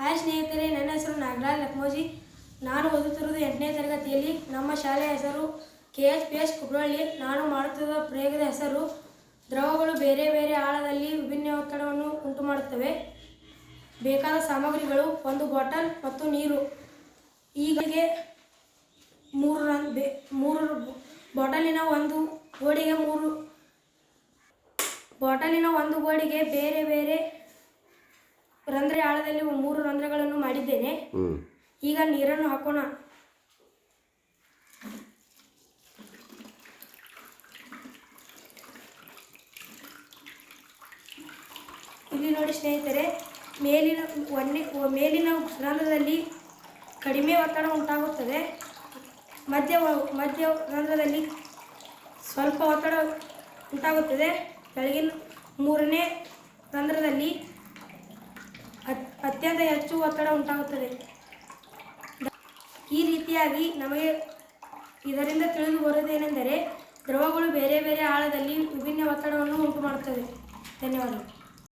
Hi ಸ್ನೇಹಿತರೆ, ನನ್ನ ಹೆಸರು ನಾಗರಾಜ್ ಲಕ್ಮೋಜಿ. ನಾನು ಓದುತ್ತಿರುವುದು ಎಂಟನೇ ತರಗತಿಯಲ್ಲಿ. ನಮ್ಮ ಶಾಲೆಯ ಹೆಸರು K. H P. S. Kubralli ನಾನು ಮಾಡುತ್ತಿರುವ ಪ್ರಯೋಗದ ಹೆಸರು ದ್ರವಗಳು ಬೇರೆ ಬೇರೆ ಆಳದಲ್ಲಿ ವಿಭಿನ್ನ ಒತ್ತಡವನ್ನು ಉಂಟು ಮಾಡುತ್ತವೆ ಬೇಕಾದ ಸಾಮಗ್ರಿಗಳು ಒಂದು ಬಾಟಲ್ ಮತ್ತು ನೀರು. ಈಗಲೇ ಮೂರು ರನ್ ಬೆ, ಮೂರು ಬಾಟಲಿನ ಒಂದು ಗೋಡೆಗೆ ಮೂರು, ಬಾಟಲಿನ ಒಂದು ಗೋಡೆಗೆ ಬೇರೆ ಬೇರೆ ರಂಧ್ರ ಆಳದಲ್ಲಿ ಮೂರು ರಂಧ್ರಗಳನ್ನು ಮಾಡಿದ್ದೇನೆ. ಹ್ಞೂ ಈಗ ನೀರನ್ನು ಹಾಕೋಣ. ಇಲ್ಲಿ ನೋಡಿ ಸ್ನೇಹಿತರೆ ಮೇಲಿನ ಒಂದೇ ಮೇಲಿನ ರಂಧ್ರದಲ್ಲಿ ಕಡಿಮೆ ಒತ್ತಡ ಉಂಟಾಗುತ್ತದೆ. ಮಧ್ಯ ಮಧ್ಯ ರಂಧ್ರದಲ್ಲಿ ಸ್ವಲ್ಪ ಒತ್ತಡ ಉಂಟಾಗುತ್ತದೆ. ಕೆಳಗಿನ ಮೂರನೇ ರಂಧ್ರದಲ್ಲಿ ಅತ್ಯಂತ ಹೆಚ್ಚು ಒತ್ತಡ ಉಂಟಾಗುತ್ತದೆ. ಈ ರೀತಿಯಾಗಿ ನಮಗೆ ಇದರಿಂದ ತಿಳಿದು ಬರುವುದೇನೆಂದರೆ ದ್ರವಗಳು ಬೇರೆ ಬೇರೆ ಆಳದಲ್ಲಿ ವಿಭಿನ್ನ ಒತ್ತಡವನ್ನು ಉಂಟು ಮಾಡುತ್ತವೆ ಧನ್ಯವಾದಗಳು.